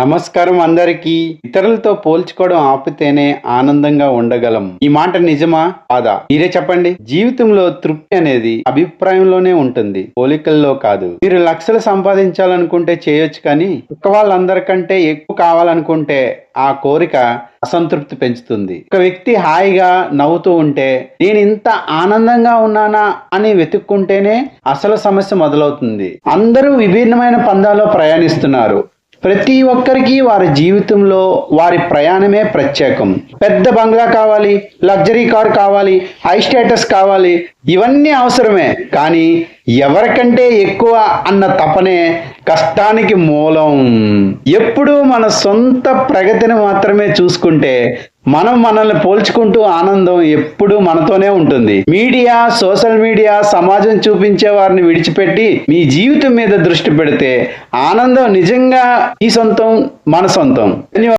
నమస్కారం అందరికీ. ఇతరులతో పోల్చుకోవడం ఆపితేనే ఆనందంగా ఉండగలం. ఈ మాట నిజమా? కాదా? మీరే చెప్పండి. జీవితంలో తృప్తి అనేది అభిప్రాయంలోనే ఉంటుంది. పోలికల్లో కాదు. మీరు లక్షలు సంపాదించాలనుకుంటే చేయొచ్చు కానీ ఒక వాళ్ళందరికంటే ఎక్కువ కావాలనుకుంటే ఆ కోరిక అసంతృప్తి పెంచుతుంది. ఒక వ్యక్తి హాయిగా నవ్వుతూ ఉంటే నేను ఇంత ఆనందంగా ఉన్నానా అని వెతుక్కుంటేనే అసలు సమస్య మొదలవుతుంది. అందరూ విభిన్నమైన పందాల్లో ప్రయాణిస్తున్నారు. ప్రతి ఒక్కరికి వారి జీవితంలో వారి ప్రయాణమే ప్రత్యేకం. పెద్ద బంగ్లా కావాలి లగ్జరీ కార్ కావాలి హై స్టేటస్ కావాలి ఇవన్నీ అవసరమే. కానీ ఎవరికంటే ఎక్కువ అన్న తపనే కష్టానికి మూలం. ఎప్పుడూ మన సొంత ప్రగతిని మాత్రమే చూసుకుంటే మనం మనల్ని పోల్చుకుంటూ ఆనందం ఎప్పుడు మనతోనే ఉంటుంది. మీడియా సోషల్ మీడియా సమాజం చూపించే వారిని విడిచిపెట్టి మీ జీవితం మీద దృష్టి పెడితే ఆనందం నిజంగా ఈ సొంతం మన సొంతం. ధన్యవాదాలు.